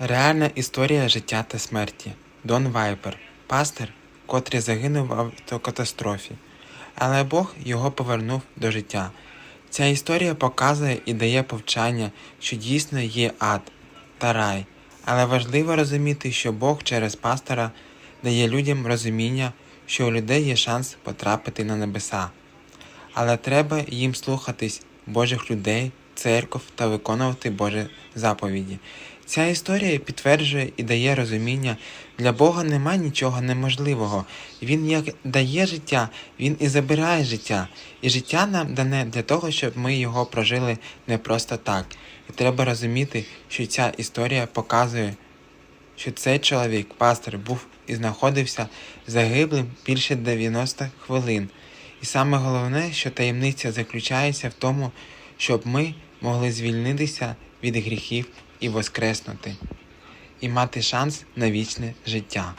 Реальна історія життя та смерті. Дон Вайпер, пастир, котрий загинув в автокатастрофі. Але Бог його повернув до життя. Ця історія показує і дає повчання, що дійсно є ад та рай. Але важливо розуміти, що Бог через пастора дає людям розуміння, що у людей є шанс потрапити на небеса. Але треба їм слухатись Божих людей, церков та виконувати Божі заповіді. Ця історія підтверджує і дає розуміння, для Бога немає нічого неможливого. Він як дає життя, Він і забирає життя. І життя нам дане для того, щоб ми його прожили не просто так. І треба розуміти, що ця історія показує, що цей чоловік, пастор, був і знаходився загиблим більше 90 хвилин. І саме головне, що таємниця заключається в тому, щоб ми могли звільнитися від гріхів і воскреснути, і мати шанс на вічне життя.